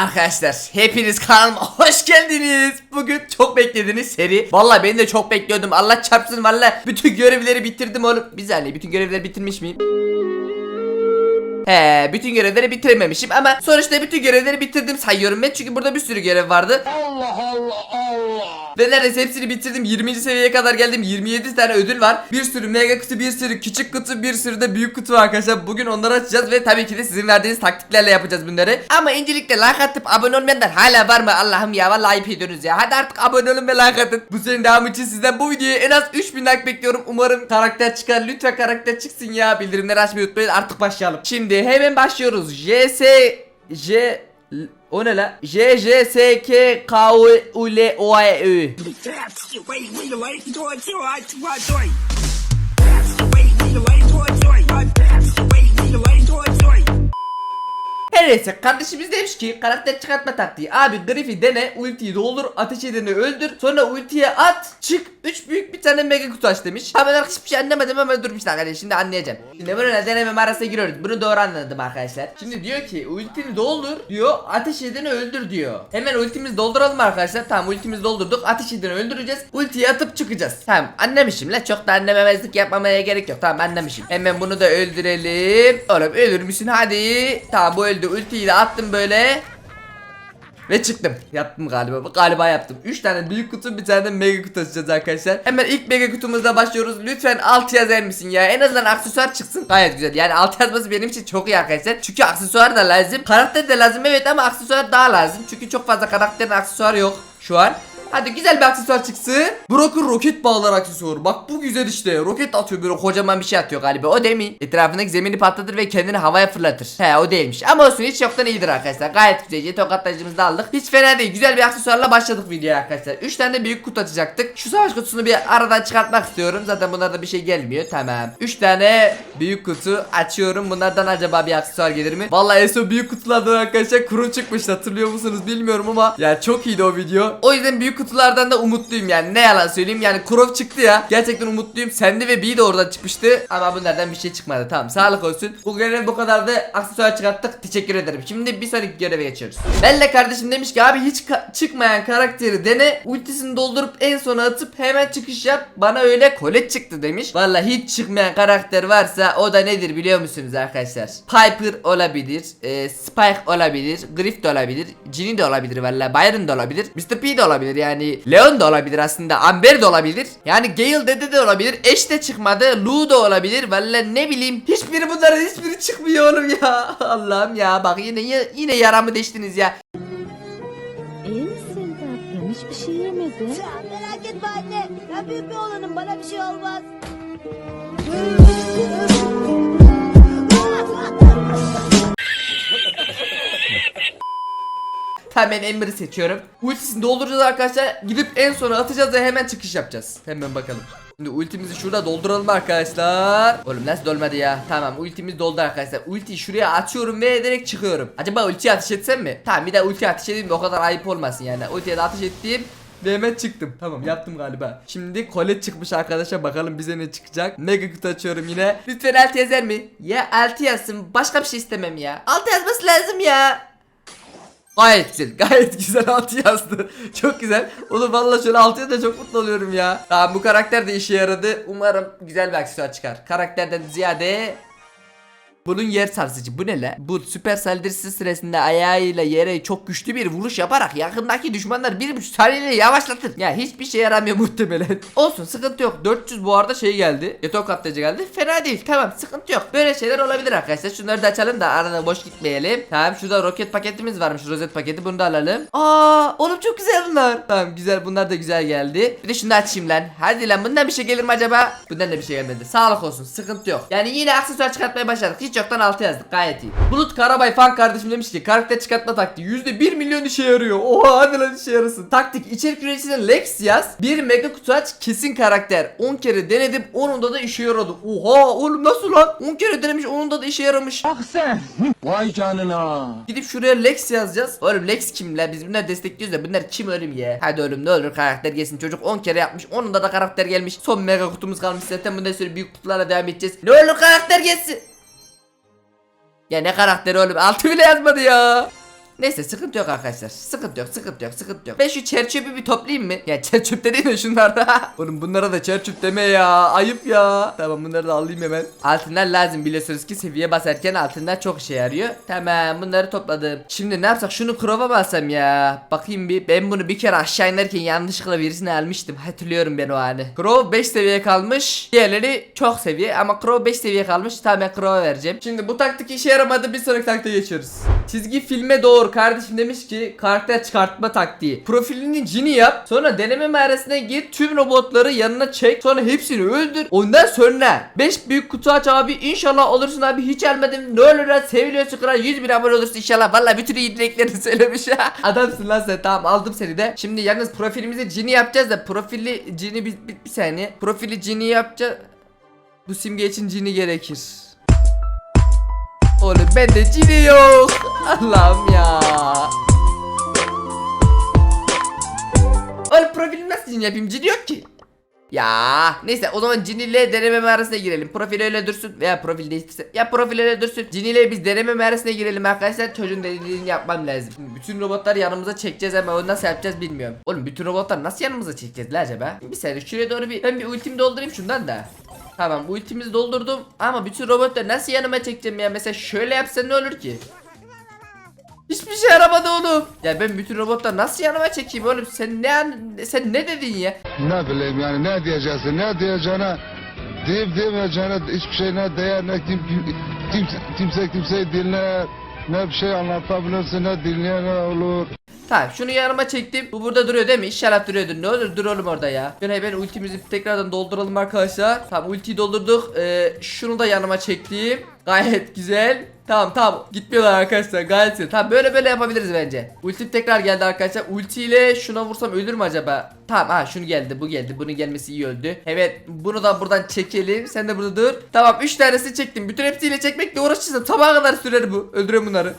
Arkadaşlar hepiniz kanalıma hoş geldiniz. Bugün çok beklediğiniz seri. Vallahi ben de çok bekliyordum. Allah çarpsın vallahi bütün görevleri bitirdim oğlum. Bir saniye bütün görevleri bitirmiş miyim? He, bütün görevleri bitirememişim ama sonuçta bütün görevleri bitirdim sayıyorum ben çünkü burada bir sürü görev vardı. Allah Allah Allah. Ve neredeyse hepsini bitirdim. 20. seviyeye kadar geldim. 27 tane ödül var. Bir sürü mega kutu, bir sürü küçük kutu, bir sürü de büyük kutu var arkadaşlar. Bugün onları açacağız ve tabii ki de sizin verdiğiniz taktiklerle yapacağız bunları. Ama öncelikle like atıp abone olmayanlar hala var mı? Allah'ım ya vallahi ayıp ediyorsunuz ya. Hadi artık abone olun ve like atın. Bu serinin devamı için sizden bu videoya en az 3000 like bekliyorum. Umarım karakter çıkar. Lütfen karakter çıksın ya. Bildirimleri açmayı unutmayın. Artık başlayalım. Şimdi hemen başlıyoruz. JS J o ne la? J J S K K U L O E Ü. Her neyse kardeşimiz demiş ki karakter çıkartma taktiği. Abi Griff'i dene ultiyi doldur ateş edeni öldür sonra ultiye at çık 3 büyük bir tane mega kutu aç demiş. Ha ben hiçbir şey anlamadım ama dur bir saniye şimdi anlayacağım. Şimdi bunu ne denemem arasına giriyoruz. Bunu doğru anladım arkadaşlar. Şimdi diyor ki ultini doldur diyor ateş edeni öldür diyor. Hemen ultimizi dolduralım arkadaşlar. Tamam ultimizi doldurduk ateş edeni öldüreceğiz. Ultiyi atıp çıkacağız. Tamam anlamışım la çok da anlamamazlık yapmamaya gerek yok. Tamam anlamışım. Hemen bunu da öldürelim. Oğlum ölür müsün hadi. Tamam bu öldü ultiyi de attım böyle. Ve çıktım. Yaptım galiba. Galiba yaptım. 3 tane büyük kutu bir tane de mega kutu açacağız arkadaşlar. Hemen ilk mega kutumuzda başlıyoruz. Lütfen 6 yazar mısın ya? En azından aksesuar çıksın. Gayet güzel. Yani 6 yazması benim için çok iyi arkadaşlar. Çünkü aksesuar da lazım. Karakter de lazım evet ama aksesuar daha lazım. Çünkü çok fazla karakterin aksesuarı yok şu an. Hadi güzel bir aksesuar çıksın. Broker roket bağlar aksesuarı. Bak bu güzel işte. Roket atıyor böyle kocaman bir şey atıyor galiba. O değil mi? Etrafındaki zemini patlatır ve kendini havaya fırlatır. He o değilmiş. Ama olsun hiç yoktan iyidir arkadaşlar. Gayet güzel. Jet tokatlayıcımızı da aldık. Hiç fena değil. Güzel bir aksesuarla başladık videoya arkadaşlar. 3 tane de büyük kutu açacaktık. Şu savaş kutusunu bir aradan çıkartmak istiyorum. Zaten bunlarda bir şey gelmiyor. Tamam. 3 tane büyük kutu açıyorum. Bunlardan acaba bir aksesuar gelir mi? Vallahi en son büyük kutulardan arkadaşlar kuru çıkmıştı. Hatırlıyor musunuz bilmiyorum ama ya çok iyiydi o video. O yüzden büyük kutulardan da umutluyum yani. Ne yalan söyleyeyim yani Kurov çıktı ya. Gerçekten umutluyum. Sende ve Bee de oradan çıkmıştı. Ama bunlardan bir şey çıkmadı. Tamam sağlık olsun. Bu görev bu kadar da aksesuar çıkarttık. Teşekkür ederim. Şimdi bir sonraki göreve geçiyoruz. Belle kardeşim demiş ki abi hiç ka- çıkmayan karakteri dene. Ultisini doldurup en sona atıp hemen çıkış yap. Bana öyle kolet çıktı demiş. Vallahi hiç çıkmayan karakter varsa o da nedir biliyor musunuz arkadaşlar? Piper olabilir. e, Spike olabilir. Griff de olabilir. Ginny de olabilir vallahi. Byron da olabilir. Mr. P de olabilir yani. Leon da olabilir aslında. Amber de olabilir. Yani Gale dede de olabilir. Ash de çıkmadı. Lou da olabilir. Vallahi ne bileyim. Hiçbiri bunların hiçbiri çıkmıyor oğlum ya. Allah'ım ya. Bak yine yine yaramı deştiniz ya. İyi misin tatlım? Hiçbir şey yemedin. Ya merak etme anne. Ben büyük bir olanım. Bana bir şey olmaz. Ben Ember'ı seçiyorum. Ultisini dolduracağız arkadaşlar. Gidip en sona atacağız ve hemen çıkış yapacağız. Hemen bakalım. Şimdi ultimizi şurada dolduralım arkadaşlar. Oğlum nasıl dolmadı ya? Tamam ultimiz doldu arkadaşlar. Ultiyi şuraya atıyorum ve direkt çıkıyorum. Acaba ultiyi ateş etsem mi? Tamam bir de ulti ateş edeyim de o kadar ayıp olmasın yani. Ultiye de ateş ettim. Ve hemen çıktım. Tamam yaptım galiba. Şimdi kolet çıkmış arkadaşlar. Bakalım bize ne çıkacak. Mega kutu açıyorum yine. Lütfen altı yazar mı? Ya altı yazsın. Başka bir şey istemem ya. Altı yazması lazım ya. Gayet güzel. Gayet güzel altı yazdı. Çok güzel. Oğlum valla şöyle altıya da çok mutlu oluyorum ya. Tamam bu karakter de işe yaradı. Umarım güzel bir aksesuar çıkar. Karakterden ziyade bunun yer sarsıcı. Bu ne la? Bu süper saldırısı sırasında ayağıyla yere çok güçlü bir vuruş yaparak yakındaki düşmanlar bir buçuk saniyeyle yavaşlatır. Ya hiçbir şey yaramıyor muhtemelen. Olsun sıkıntı yok. 400 bu arada şey geldi. Yetok katlayıcı geldi. Fena değil. Tamam sıkıntı yok. Böyle şeyler olabilir arkadaşlar. Şunları da açalım da arada boş gitmeyelim. Tamam şurada roket paketimiz varmış. Rozet paketi. Bunu da alalım. Aa oğlum çok güzel bunlar. Tamam güzel. Bunlar da güzel geldi. Bir de şunu açayım lan. Hadi lan bundan bir şey gelir mi acaba? Bundan da bir şey gelmedi. Sağlık olsun. Sıkıntı yok. Yani yine aksesuar çıkartmaya başladık. Hiç yoktan altı yazdık. Gayet iyi. Bulut Karabay fan kardeşim demiş ki karakter çıkartma taktiği %1 milyon işe yarıyor. Oha hadi lan işe yarasın. Taktik içerik üreticisinden Lex yaz. Bir mega kutu aç kesin karakter. 10 kere denedim. Onunda da işe yaradı. Oha oğlum nasıl lan? 10 kere denemiş onunda da işe yaramış. Vay canına. Gidip şuraya Lex yazacağız. Oğlum Lex kim la? Biz bunları destekliyoruz da bunlar kim oğlum ya? Hadi oğlum ne olur karakter gelsin. Çocuk 10 kere yapmış. Onunda da karakter gelmiş. Son mega kutumuz kalmış zaten. Bundan sonra büyük kutularla devam edeceğiz. Ne olur karakter gelsin. Ya ne karakteri oğlum? Altı bile yazmadı ya. Neyse sıkıntı yok arkadaşlar. Sıkıntı yok, sıkıntı yok, sıkıntı yok. Ben şu çerçöpü bir toplayayım mı? Ya çerçöp de değil mi şunlarda? Oğlum bunlara da çerçöp deme ya. Ayıp ya. Tamam bunları da alayım hemen. Altınlar lazım biliyorsunuz ki seviye basarken altınlar çok işe yarıyor. Tamam bunları topladım. Şimdi ne yapsak şunu krova mı alsam ya? Bakayım bir. Ben bunu bir kere aşağı inerken yanlışlıkla birisine almıştım. Hatırlıyorum ben o anı. Crow 5 seviye kalmış. Diğerleri çok seviye ama Crow 5 seviye kalmış. Tamam ben Crow'a vereceğim. Şimdi bu taktik işe yaramadı. Bir sonraki taktiğe geçiyoruz. Çizgi filme doğru kardeşim demiş ki karakter çıkartma taktiği. Profilini cini yap. Sonra deneme mağarasına gir. Tüm robotları yanına çek. Sonra hepsini öldür. Ondan sonra 5 büyük kutu aç abi. İnşallah olursun abi. Hiç almadım. Ne olur lan seviliyorsun kral. 100 bin abone olursun inşallah. Valla bütün iyi dileklerini söylemiş. Adamsın lan sen. Tamam aldım seni de. Şimdi yalnız profilimizi cini yapacağız da profili cini bir, bir, bir saniye. Profili cini yapacağız. Bu simge için cini gerekir. Oğlum bende cini yok. Allah'ım ya. Oğlum profili nasıl cini yapayım? Cini yok ki. Ya neyse o zaman Cini ile deneme mağarasına girelim. Profil öyle dursun veya profil değiştirse. Ya profil öyle dursun. Cini ile biz deneme mağarasına girelim arkadaşlar. Çocuğun dediğini yapmam lazım. Bütün robotları yanımıza çekeceğiz ama onu nasıl yapacağız bilmiyorum. Oğlum bütün robotları nasıl yanımıza çekeceğiz acaba? Bir saniye şuraya doğru bir ben bir ultimi doldurayım şundan da. Tamam ultimizi doldurdum ama bütün robotları nasıl yanıma çekeceğim ya? Mesela şöyle yapsan ne olur ki? Hiçbir şey yaramadı oğlum. Ya ben bütün robotları nasıl yanıma çekeyim oğlum? Sen ne sen ne dedin ya? Ne bileyim yani ne diyeceksin ne diyeceğine deyip demeyeceğine hiçbir şey ne değer ne kim, kim, kimse, kimse kimseyi dinler ne bir şey anlatabilirsin ne dinleyen olur. Tamam şunu yanıma çektim. Bu burada duruyor değil mi? İnşallah duruyordur. Ne olur dur oğlum orada ya. Şöyle ben ultimizi tekrardan dolduralım arkadaşlar. Tamam ultiyi doldurduk. Ee, şunu da yanıma çektim. Gayet güzel. Tamam tamam gitmiyorlar arkadaşlar gayet güzel. Tamam böyle böyle yapabiliriz bence. Ultim tekrar geldi arkadaşlar. Ultiyle şuna vursam ölür mü acaba? Tamam ha şunu geldi bu geldi. Bunun gelmesi iyi öldü. Evet bunu da buradan çekelim. Sen de burada dur. Tamam 3 tanesi çektim. Bütün hepsiyle çekmekle uğraşırsam sabaha kadar sürer bu. Öldürün bunları.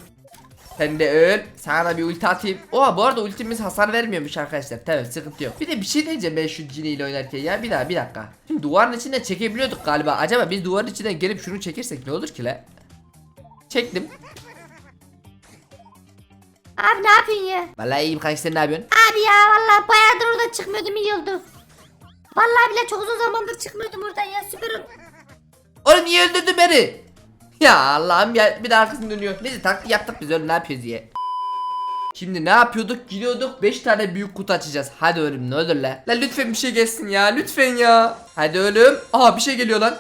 Sen de öl. Sana da bir ulti atayım. Oha bu arada ultimiz hasar vermiyormuş arkadaşlar. Tabii sıkıntı yok. Bir de bir şey diyeceğim ben şu Cini ile oynarken ya. Bir daha bir dakika. Şimdi duvarın içinden çekebiliyorduk galiba. Acaba biz duvarın içinden gelip şunu çekersek ne olur ki la? Çektim. Abi ne yapıyorsun ya? Vallahi iyiyim kanka sen ne yapıyorsun? Abi ya vallahi bayağıdır oradan çıkmıyordum iyi oldu. Vallahi bile çok uzun zamandır çıkmıyordum oradan ya süper. Oğlum niye öldürdün beni? Ya Allah'ım ya bir de arkasını dönüyor. Neyse taktik yaptık biz öyle ne yapıyoruz diye. Şimdi ne yapıyorduk? Gidiyorduk 5 tane büyük kutu açacağız. Hadi oğlum ne olur la. La lütfen bir şey gelsin ya lütfen ya. Hadi oğlum. Aha bir şey geliyor lan.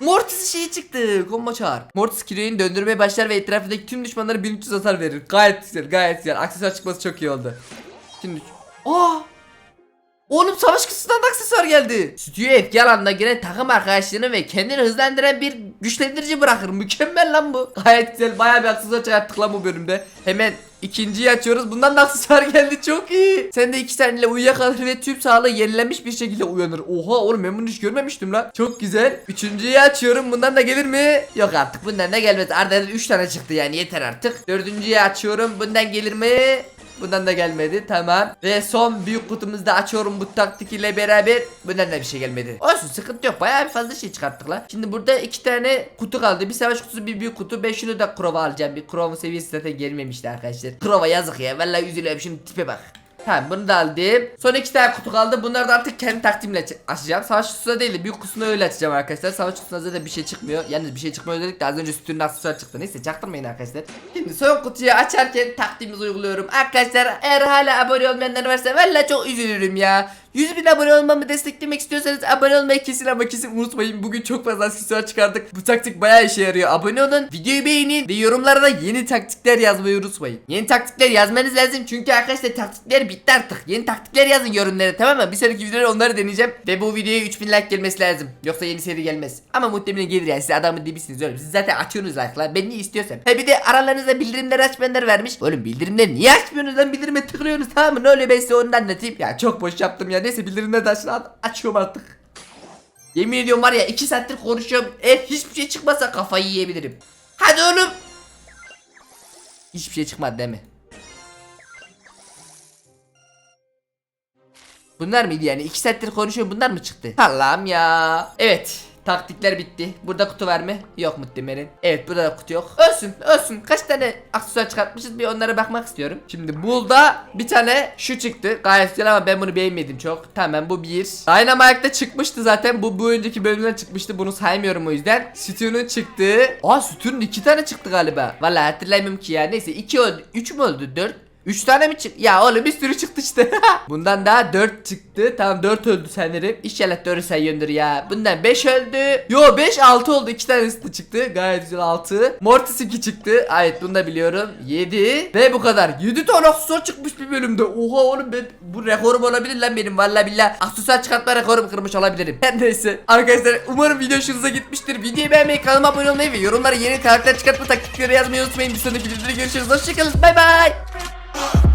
Mortis şeyi çıktı. Combo çağır. Mortis Kiro'yu döndürmeye başlar ve etrafındaki tüm düşmanlara 1300 hasar verir. Gayet güzel gayet güzel. Aksesuar çıkması çok iyi oldu. Şimdi. Aa! Oğlum savaş kısmından da aksesuar geldi. Stüdyo etki alanına giren takım arkadaşlarını ve kendini hızlandıran bir güçlendirici bırakır. Mükemmel lan bu. Gayet güzel. Bayağı bir aksesuar çıkarttık lan bu bölümde. Hemen ikinciyi açıyoruz. Bundan da aksesuar geldi. Çok iyi. Sen de iki taneyle uyuyakalır ve tüm sağlığı yenilenmiş bir şekilde uyanır. Oha oğlum ben bunu hiç görmemiştim lan. Çok güzel. Üçüncüyü açıyorum. Bundan da gelir mi? Yok artık bundan da gelmez. Arda 3 tane çıktı yani yeter artık. Dördüncüyü açıyorum. Bundan gelir mi? Bundan da gelmedi tamam. Ve son büyük kutumuzda da açıyorum bu taktik ile beraber. Bundan da bir şey gelmedi. Olsun sıkıntı yok. Bayağı bir fazla şey çıkarttık la Şimdi burada iki tane kutu kaldı. Bir savaş kutusu bir büyük kutu. Ben şunu da Krova alacağım. Bir Krova'nın seviyesi zaten gelmemişti arkadaşlar. Krova yazık ya. Vallahi üzülüyorum. Şimdi tipe bak Tamam bunu da aldım. Son iki tane kutu kaldı. Bunları da artık kendi taktiğimle açacağım. Savaş kutusuna değil de büyük kutusunu öyle açacağım arkadaşlar. Savaş kutusuna zaten bir şey çıkmıyor. Yalnız bir şey çıkmıyor dedik de az önce sütünün aksesuar çıktı. Neyse çaktırmayın arkadaşlar. Şimdi son kutuyu açarken taktiğimizi uyguluyorum. Arkadaşlar eğer hala abone olmayanlar varsa valla çok üzülürüm ya. 100 bin abone olmamı desteklemek istiyorsanız abone olmayı kesin ama kesin unutmayın. Bugün çok fazla aksesuar çıkardık. Bu taktik bayağı işe yarıyor. Abone olun, videoyu beğenin ve yorumlara da yeni taktikler yazmayı unutmayın. Yeni taktikler yazmanız lazım çünkü arkadaşlar taktikler bitti artık. Yeni taktikler yazın yorumlara tamam mı? Bir sonraki videoda onları deneyeceğim ve bu videoya 3000 like gelmesi lazım. Yoksa yeni seri gelmez. Ama muhtemelen gelir yani siz adamın dibisiniz oğlum. Siz zaten açıyorsunuz like'lar. Ben niye istiyorsam. He bir de aralarınızda bildirimleri açmayanlar vermiş. Oğlum bildirimleri niye açmıyorsunuz lan? Bildirime tıklıyorsunuz tamam mı? Ne oluyor ben size onu anlatayım. Ya çok boş yaptım ya. Neyse bildirimleri de açın. Açıyorum artık. Yemin ediyorum var ya 2 saattir konuşuyorum. Eğer hiçbir şey çıkmasa kafayı yiyebilirim. Hadi oğlum. Hiçbir şey çıkmadı değil mi? Bunlar mıydı yani? 2 saattir konuşuyorum bunlar mı çıktı? Allah'ım ya. Evet. Taktikler bitti. Burada kutu var mı? Yok muhtemelen. Evet burada da kutu yok. Olsun olsun. Kaç tane aksesuar çıkartmışız bir onlara bakmak istiyorum. Şimdi Bull'da bir tane şu çıktı. Gayet güzel ama ben bunu beğenmedim çok. Tamam bu bir. Dynamite'da çıkmıştı zaten. Bu bu önceki bölümden çıkmıştı. Bunu saymıyorum o yüzden. Stu'nun çıktığı. Aa Stu'nun iki tane çıktı galiba. Vallahi hatırlamıyorum ki ya. Neyse iki oldu. Üç mü oldu? Dört. 3 tane mi çıktı? Ya oğlum bir sürü çıktı işte. Bundan daha 4 çıktı. Tamam 4 öldü sanırım. İnşallah doğru sayıyordur ya. Bundan 5 öldü. Yo 5 6 oldu. 2 tanesi de çıktı. Gayet güzel 6. Mortis 2 çıktı. Evet bunu da biliyorum. 7 ve bu kadar. 7 tane aksesuar çıkmış bir bölümde. Oha oğlum ben bu rekorum olabilir lan benim. Vallahi billah aksesuar çıkartma rekorumu kırmış olabilirim. Her neyse. Arkadaşlar umarım video hoşunuza gitmiştir. Videoyu beğenmeyi, kanalıma abone olmayı ve yorumlara yeni karakter çıkartma taktikleri yazmayı unutmayın. Bir sonraki videoda görüşürüz. Hoşçakalın. Bay bay. Uh.